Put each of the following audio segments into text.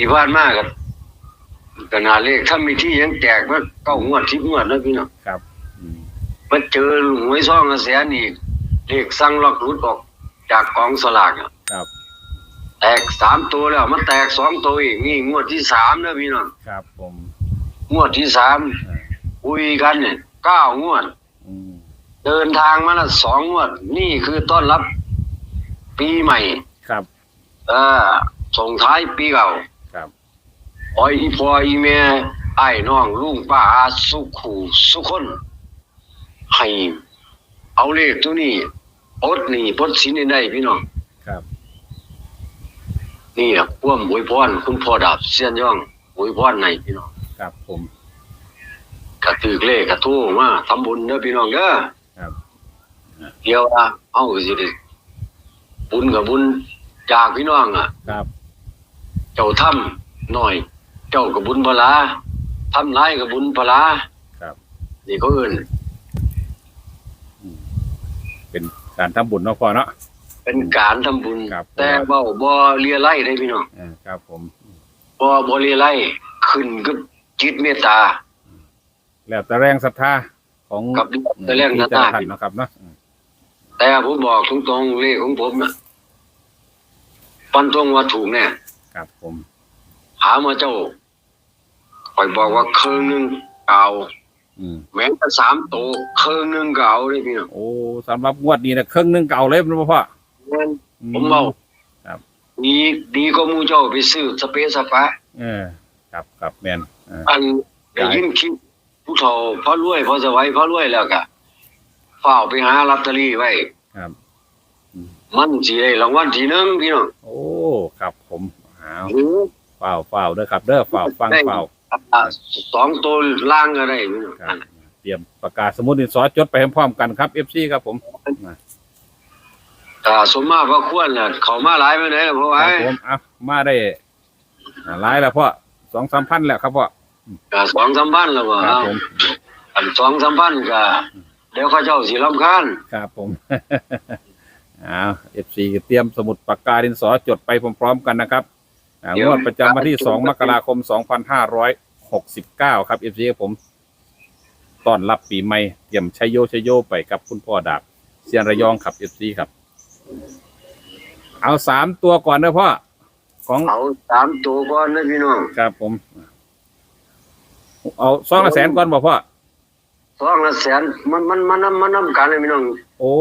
ที่ผ่านมาก็ขนาดเลขถ้ามีที่ยังแจกมาเก้างวดทิพงวดแล้วพี่น้องครับอืมมาเจอหวยซ่องกระแสนี่เลขสั่งล็อกหลุดออกจากกองสลากอะครับ แตกสามตัวแล้ว มันแตกสองตัวอีกนี่งวดที่สามนะพี่น้องครับผมงวดที่สามอ่าคุยกันเนี่ยเก้างวดอืมเดินทางมาละสองงวด นี่คือต้อนรับปีใหม่ ครับ เออส่งท้ายปีเก่าครับ ออยอีพออีเมไอ้ายน้องลุงป้าอาสุขูสุคนให้เอาเลขตัวนี้อดหนี่พดสินได้พี่น้องครับนี่แหละพ่วามอวยพรคุณพ่อดาบเสียนย่องอวยพรในพี่น้องครับผมกระตือเลขกระทู้มาทำบุญเด้อพี่น้องเด้อครับเดี๋ยวอะเอาสิได้บุญกับบุญจากพี่น้องอะครับ เจ้าทำหน่อย เจ้ากับบุญพลาทำร้ายกับบุญพลาครับ นี่เขาเอิ้นเป็นการทำบุญเนาะพ่อเนาะ เป็นการทำบุญ ครับ แต่เว้าบ่เลียไล่ได้พี่น้องอ่าครับผม บ่บ่เลียไล่ขึ้นกับจิตเมตตา แล้วแต่แรงศรัทธาของกับแต่แรงศรัทธา ที่จะทำเนาะครับเนาะอืมแต่ผมบอกตรงๆเลขของผมน่ะปันตรงว่าถูกแน่ ครับผม หามาเจ้าข่อยบอกว่าเครื่องหนึงเก่าอืมแม้แต่สามโตวเครื่องหนึงเก่าเลยพี่น้องโอ้สำหรับงวดนี้นะเครื่องหนึงเก่าเลยนะพ่อแม่นอื ผมเว้าครับ ดีดีก็มูเจ้าไปซื้อสเปซสปะ เออครับครับแมนอ่าอันได้ยินคลิปผู้เฒ่าพอรวยพอสวัยพอรวยแล้วก็เฝ้าวไปหาลอตเตอรี่ไว้ครับมันสิได้รางวัลที่หนึ่งพี่น้องโอ้ครับผมอ้าวหรือ เฝ้าเฝ้าเด้อครับ เด้อเฝ้าฟังได้เฝ้าอ่าสองตัวล่างก็ได้พี่น้องครับเตรียมประกาศสมุดดินสอจดไปพร้อมๆกันครับ FC ครับผมอ่าสมมาพระควรน่ะเขามาหลายไปไหนล่ะเพราะคว่ารับผมอะมาได้อ่าหลายแล้วพ่อสองสามพันแล้วครับพ่ออ่าสองสามพันแล้วว่าครับผมอันสองสามพันก็เดี๋ยวเขาเจ้าสิรำคาญครับผมอ้าว FC เตรียมสมุดปากกาดินสอจดไปพร้อมๆกันนะครับ อ่างวดประจำวันที่2มกราคม2569ครับ FC ครับผมต้อนรับปีใหม่เตรียมชัยโยชัยโยไปกับคุณพ่อดาบเซียนระยองครับ FC ครับ เอาสามตัวก่อนนะพ่อของเอาสามตัวก่อนนะพี่น้องครับผม เอาสองละแสนก่อนบอกพ่อสองละแสนมันมันมันมันมันน้ำกันเลยพี่น้องโอ้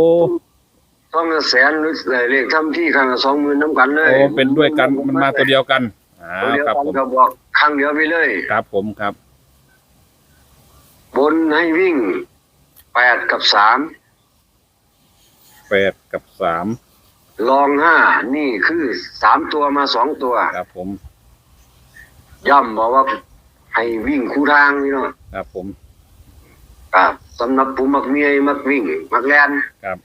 สองละแสนหรือเลขทำที่ข้างละสองหมื่นน้ำกันเลยโอ้เป็นด้วยกันมันมาตัวเดียวกันอ้าตัววเดียวครับกันผมก็บอกครั้งเดียวไปเลย ครับผมครับ บนให้วิ่งแปดกับสามแปดกับสามลองห้านี่คือสามตัวมาสองตัว ครับผมย่ำบอกว่าให้วิ่งคู่ทางนี่เนาะครับผมครับสำหรับผู้มักเมียมักวิ่ง มักแลนครับ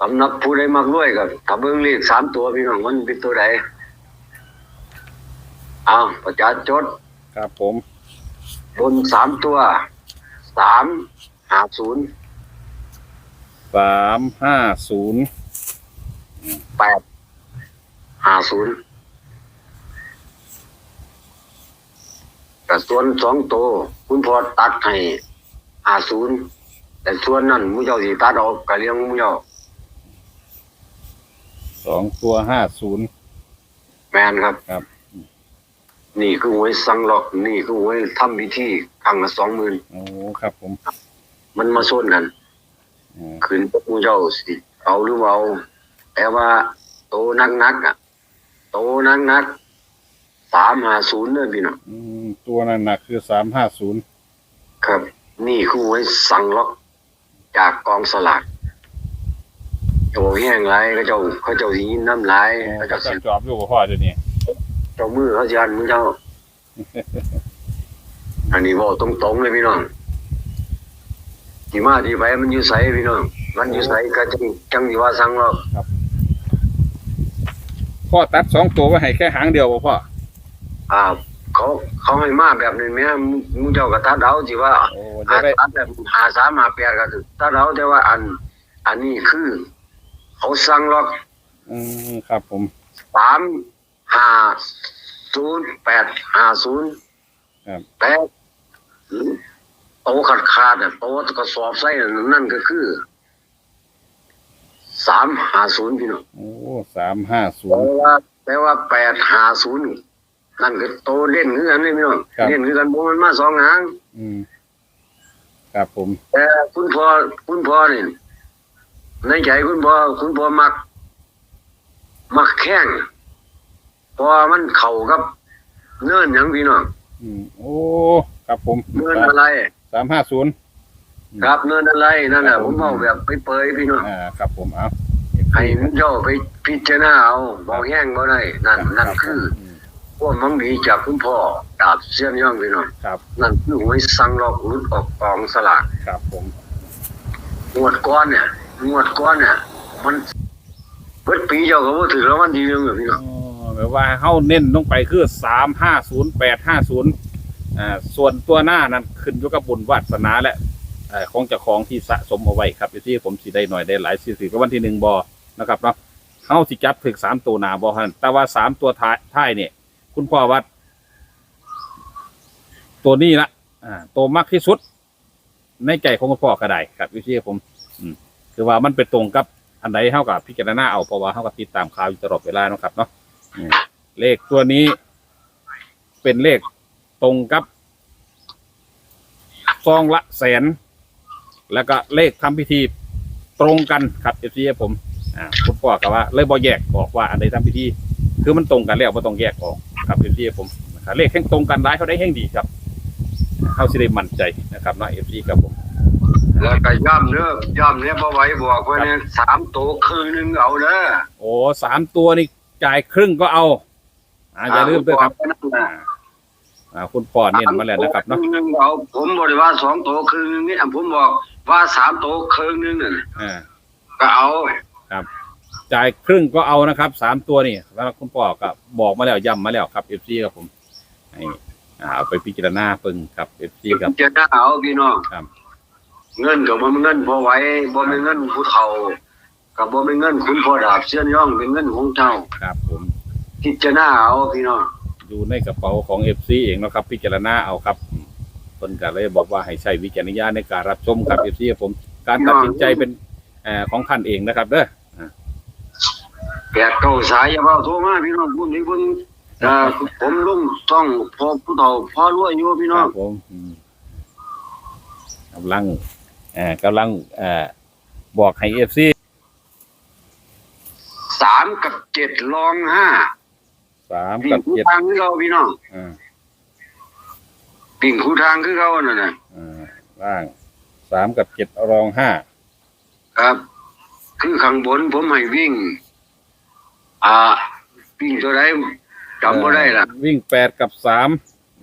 สำหรับผู้ใดมักรวยก็ถ้าเบิ่งเลขสามตัวพี่น้องมันเป็นตัวใดเอาประจานจด ครับผม บนสามตัวสามห้าศูนย์สามห้าศูนย์แปดห้าศูนย์กับส่วนสองตัวคุณพอตัดให้ห้าศูนย์แต่ส่วนนั้นมุเจ้าสีตัดออกก็เลี้ยงมุเจ้า สองตัวห้าศูนย์แมนครับ ครับ นี่คือหวยสังหลอกนี่คือหวยทำพิธีครั้งละสองหมื่นโอ้ครับผมมันมาส้นกันอืมคืนมุเจ้าสิเอาหรือเปล่าแต่ว่า โตนักนักๆอะ โตนักนักสามห้าศูนย์เนี่ยพี่น้องอืมตัวนั้นหนักคือสามห้าศูนย์ครับ นี่คือหวยสังล็อกจากกองสลาก โอ้แห้งไรเขาเจ้าเขาเจ้าสิยินน้ำลายเขาก็เจ้าจะสิจอบอยู่กับพ่อเดี๋ยวนี้เจ้ามือเขาจะอันมึงเจ้า อันนี้บอกตรงๆเลยพี่น้องที่มาที่ไปมันอยู่ใสพี่น้องมันอยู่ใสก็จังจังที่ว่าสังล็อกพ่อตัดสองตัวไว้ให้แค่หางเดียวบ่พ่ออ่าเขาเขาให้มาแบบนี้แม่มึงเจ้าก็ตัดเอาสิว่าโอ้หาจะได้ตัดแบบหาสามหาแปดก็ถือตัดเอาแต่ว่าอัน อันนี้คือ เขาสั่งล็อกอืมครับผมสามห้าศูนย์แปดห้าศูนย์ครับแปดโตขาดขาดๆอะโตกระสอบไส้นั่นก็คือสามห้าศูนย์พี่น้องโอ้สามห้าศูแปลนย์ว่าแปลว่าแปดห้าศูนย์นั่นก็โตเล่นคือกันเลยพี่น้องครับเล่นคือกันบ่มันมาสองหางอืมครับผม แต่คุณพ่อคุณพ่อนี่ ในใจคุณพ่อคุณพ่อมัก มักแข้งเพราะว่ามันเข้ากับ เนื่นหยังพี่น้องอืมโอ้ครับผมเนื่นอะไร สามห้าศูนย์ ครับเนื่นอะไรนั่นแหละครับผผมมเอาแบบไปเปยๆพี่น้อง อ่าครับผมเอาให้มันเจ้าไปพิจารณาเอาบอกแห้งบ่ได้นั่นนั่นคือมพวกมังมีจากคุณพ่อดาบเสี้ยนย่องพี่น้องครับนั่นคือหวยสั่งลอกหลุดออกกองสลากครับผม งวดก้อนเนี่ย งวดก้อนเนี่ยมันเบิดปีเจ้าก็บ่ถือแล้วมันดีเรื่องแบบพี่น้องอ๋อแบบว่าเฮาเน้นลงไปคือสามห้าศูนย์แปดห้าศูนย์อ่าส่วนตัวหน้านั้นขึ้นอยู่กับบุญวาสนาและเอ่อของเจ้าของที่สะสมเอาไว้ครับที่ผมสิได้หน่อยได้หลายสิสิก็วันที่หนึ่งบอนะครับเนาะเฮาสิจับถึกสามตัวหนาบอฮันแต่ว่าสามตัวท้ายท้ายเนี่ย คุณพ่อวัด ตัวนี้ละอ่าตัวมากที่สุด ในใจของคุณพ่อก็ได้ครับวิธีผม อืม คือว่ามันไปตรงกับอันใดเท่ากับพิจารณาเอาเพราะว่าเท่ากับติดตามข่าวอยู่ตลอดเวลาเนาะครับเนาะอืมเลขตัวนี้ เป็นเลขตรงกับซองละแสน แล้วก็เลขทำพิธีตรงกันครับเอฟซีผมอ่าคุณพ่อกับว่าเลยบอแยกออกว่าอันใดทำพิธี คือมันตรงกันแล้วไม่ต้องแยกออกครับเอฟซีผมนะครับเลขแห่งตรงกันได้เขาได้แห่งดีครับ เข้าสิได้มั่นใจนะครับเนาะเอฟซีครับผม แล้วก็ย่ำเด้อย่ำเนี่ยบ่ไหวบอกว่าเนี่ยสามโตคืนนึงเอาเด้อโอ้สามตัวนี่จ่ายครึ่งก็เอาอ่าอย่าลืมด้วยครับอ่าอ่าอ่าคุณพ่อเน้นมาแล้วนะครับเนาะสมโตครึ่งนึงเอาผมบ่ได้ว่าสองโตคืนนึงนี่อะผมบอกว่าสามโตคืนนึงน่ะอ่าก็เอาจ่ายครึ่งก็เอานะครับสามตัวนี่แล้วคุณพ่อก็บอกมาแล้วย้ำมาแล้วครับเอฟซีครับผมให้อ่าเอาไปพิจารณาเพิ่งครับเอฟซีครับจะได้เอาพี่น้องครับ เงินก็บ่แม่นเงินพอไหว้บ่แม่นเงินผู้เฒ่าก็บ่แม่นเงินคุณพ่อดาบเสี้ยนย่องเป็นเงินของเจ้าครับผมพิจารณาเอาพี่น้องอยู่ในกระเป๋าของเอฟซีเองเนาะครับ พิจารณาเอาครับอืมเพิ่นก็เลยบอกว่าให้ใช้วิจารณญาณในการรับชมครับเอฟซีผม การตัดสินใจเป็นเอ่อของท่านเองนะครับเด้อแปดเก้าสายอย่าเว้าโทรมาพี่น้องพุ่นนี้เพิ่นเอ่อผมลงต้องพอผู้เฒ่าพอรวยอยู่พี่คน้อรังบผมอืมกำลังเอ่อกำลังเอ่อบอกให้เอฟซีสามกับเจ็ดรองห้าสามปิ่กังบคู่เจ็ดทางคือเราพี่น้องอ่าปิ่งคู่ทางคือเขานั่นน่ะอ่าล่างสามกับเจ็ดรองห้าครับ คือข้างบนผมให้วิ่ง อ่าวิ่งตัวใดจำบ่ได้ล่ะวิ่งแปดกับสาม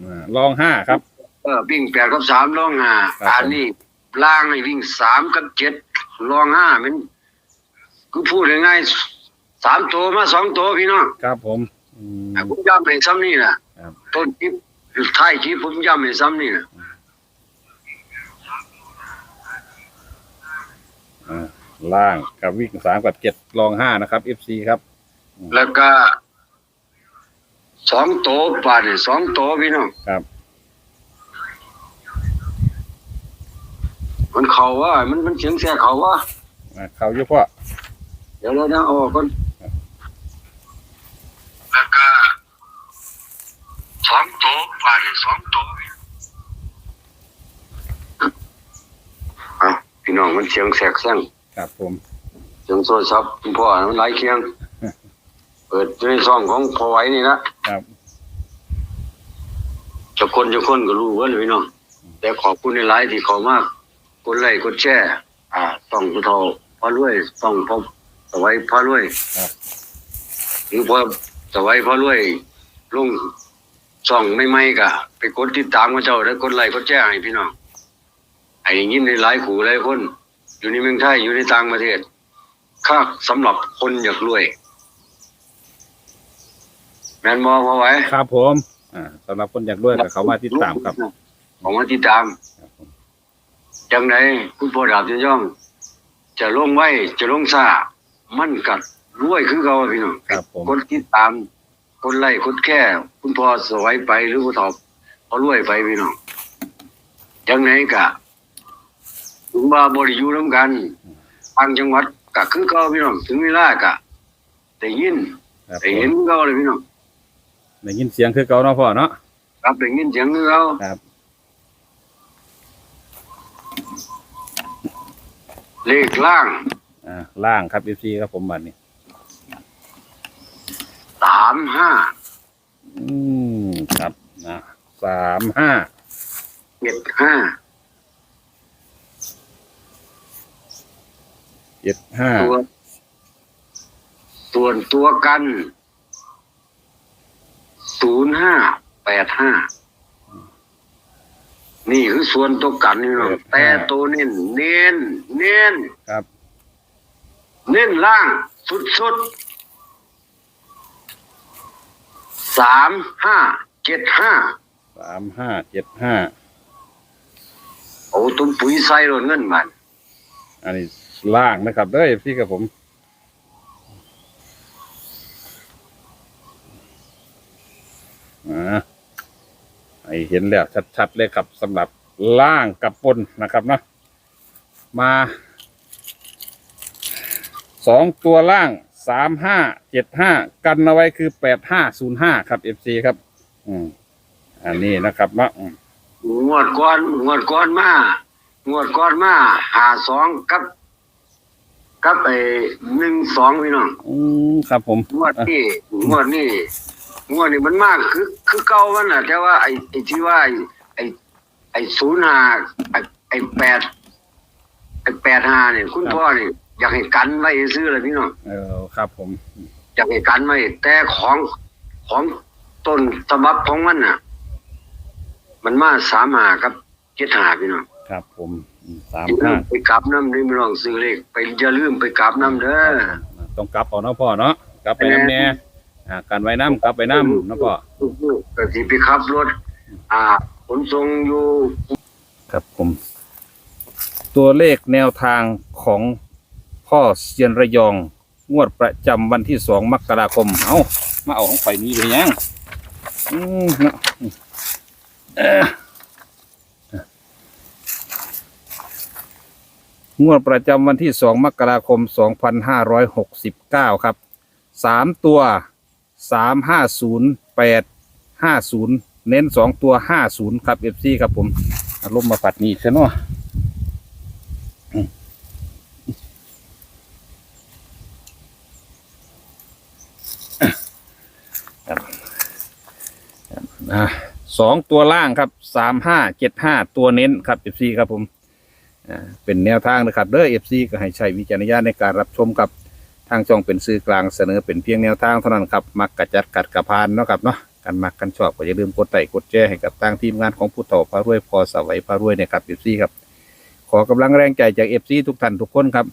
อ่ารองห้าครับ เออวิ่งแปดกับสามรองห้าครับ อันนี้ ล่างให้วิ่งสามกับเจ็ดรองห้ามันคือพูดง่ายๆสามตัวมาสองตัวพี่น้องครับผมอืมผมย้ำให้ซ้ำนี่นะครับต้นคลิปท้ายคลิปผมย้ำให้ซ้ำนี่นะอ่าล่างกับวิ่งสามกับเจ็ดรองห้านะครับเอฟซีครับ แล้วก็สองตัวป่านี่สองตัวพี่น้องครับ มันเขาว่ามันมันเสียงแซ่เขาว่าอ่าเขาเยอะพ่อเดี๋ยวเราจะเอาออกก่อนแล้วก็สองตัวป่านี่สองตัวอะพี่น้องมันเสียงแสกแซงครับผมเสียงโทรศัพท์คุณพ่อมันหลายเคียง เปิดอยู่ในซ่องของพอไหว้นี่นะครับจะคนจะคนก็รู้ว่าเลยพี่น้องแต่ขอบคุณในหลายที่เขามาก กดไลค์กดแชร์อ่าต้องผู้เฒ่าพอรวยต้องพอสวัยพอรวยครับ หรือพอสวัยพอรวยลงช่องไม่ไม่ๆกะไปกดติดตามกับเจ้าแล้วกดไลค์กดแชร์ให้พี่น้องไอ้ยิ้มในหลายขู่หลายคน อยู่ในเมืองไทยอยู่ในต่างประเทศค่าสำหรับคนอยากรวย แมนมอพอไหว้ครับผม อ่าสำหรับคนอยากด้วยกับเขามาติดตามครับ ของมาติดตาม ครับผม จังไหนคุณพ่อดาบจะย่อง จะลงไว้จะลงซามันกัดรวยคือเขาพี่น้องครับผมกดติดตาม คนไล่คนแค่คุณพ่อสวยไปหรือผู้ตอบพอรวยไปพี่น้องจังไหนกะถึงว่าบริยูน้ำกันทางจังหวัดกะคือเก่าพี่น้องถึงเวลากะได้ยินครับได้เห็นคือเก่าเลยพี่น้องได้ยินเสียงคือเก่าเนาะพ่อเนาะ ครับได้ยินเสียงคือเก่าครับ เลขล่างอ่าล่างครับเอฟซีครับผมบัดนี้ สามห้าอืมครับนะสามห้าเจ็ดห้าเจ็ดห้าตัวส่วนตัวกันศูนย์ห้าแปดห้า นี่คือส่วนตัวกันนี่เนาะแต่ตัวเน้นเน้นเน้นครับ เน้นล่างสุดสุดสามห้าเจ็ดห้าสามห้าเจ็ดห้าโอ้ตุ้มปุ๋ยใส่รถเงินมัน อันนี้ล่างนะครับเด้อเอฟซีครับผมอ่าให้ เห็นแล้วชัดๆเลยครับสำหรับล่างกับบนนะครับเนาะมาสองตัวล่างสามห้าเจ็ดห้ากันเอาไว้คือแปดห้าศูนย์ห้าครับเอฟซีครับ อืมอันนี้นะครับเนาะอืมงวดก้อนงวดก้อนมางวดก้อนมาหาสองกับกับไอ้หนึ่งสองพี่น้องอืมครับผมงวดนี่งวดนี่ งวดนี่มันมากคือคือเก่ามันน่ะ แต่ว่าไอ้ไอ้ที่ว่า ไอ้ไอ้ไอ้ศูนย์ห้าไอ้ไอ้แปดไอ้แปดห้าเนี่ยคุณพ่อนี่อยากให้กันไว้ซื้อเลยพี่น้องเออครับ ผม อยากให้กันไว้แต่ของของต้นฉบับของมันน่ะ มันมาสามหากับเจ็ดหาพี่น้องครับผมอืมสามอย่าลืห้ามไปกลับน้ำนี่พี่น้องซื้อเลขไปอย่าลืมไปกลับน้ำเด้อต้องกลับเอาเนาะพ่อเนาะกลับไปน้ำแน่ อ่าการไว้น้ำกลับไปน้ำเนาะพ่อก็สิไปขับรถ อ่าขนส่งอยู่ครับผม ตัวเลขแนวทางของพ่อเซียนระยอง งวดประจำวันที่สองมกราคม เอามาเอาของไฟนี้ไปยังอืมเนาะเอ่องวดประจำวันที่สองมกราคมสองพันห้าร้อยหกสิบเก้าครับสามตัว สามห้าศูนย์แปดห้าศูนย์เน้นสองตัวห้าศูนย์ครับเอฟซีครับผมอารมณ์มาปัดนี่ใช่เนาะอืมสองตัวล่างครับสามห้าเจ็ดห้าตัวเน้นครับเอฟซีครับผมอ่าเป็นแนวทางนะครับเด้อเอฟซีก็ให้ใช้วิจารณญาณในการรับชมกับ ทางช่องเป็นสื่อกลางเสนอเป็นเพียงแนวทางเท่านั้นครับ มักกระจัดกัดกระพานเนาะครับเนาะกันมักกันชอบก็อย่าลืมกดไลค์กดแชร์ให้กับทางทีมงานของผู้ต่อพารวยพอสวัยพารวยเนี่ยครับเอฟซีครับ ขอกำลังแรงใจจากเอฟซีทุกท่านทุกคนครับ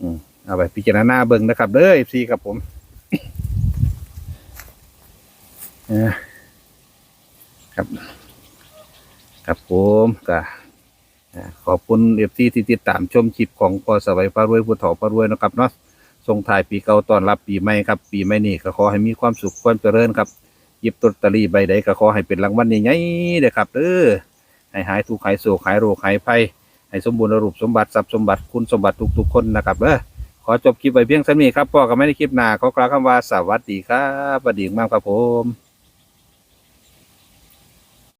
อืมเอาไปพิจารณาเบิ่งนะครับเด้อเอฟซีครับผมครับ ครับผมก็อ่าขอบคุณเอฟซีที่ติดตามชมคลิปของพอสวัยพารวยผู้ถอพารวยนะครับเนาะ ส่งถ่ายปีเก่าต้อนรับปีใหม่ครับ ปีใหม่นี้ก็ขอให้มีความสุขความเจริญครับหยิบตตอรี่ใบใดก็ขอให้เป็นรางวัลใหญ่ๆเด้อครับเออให้หายทุกข์หายโศกหายโรคหายภัยให้สมบูรณ์รูปสมบัติทรัพย์สมบัติคุณสมบัติทุกๆคนนะครับเออขอจบคลิปไปเพียงเท่านี้ครับพ่อก็ไม่ได้คลิปหน้าขอกล่าวคำว่าสวัสดีครับสวัสดีมากครับผม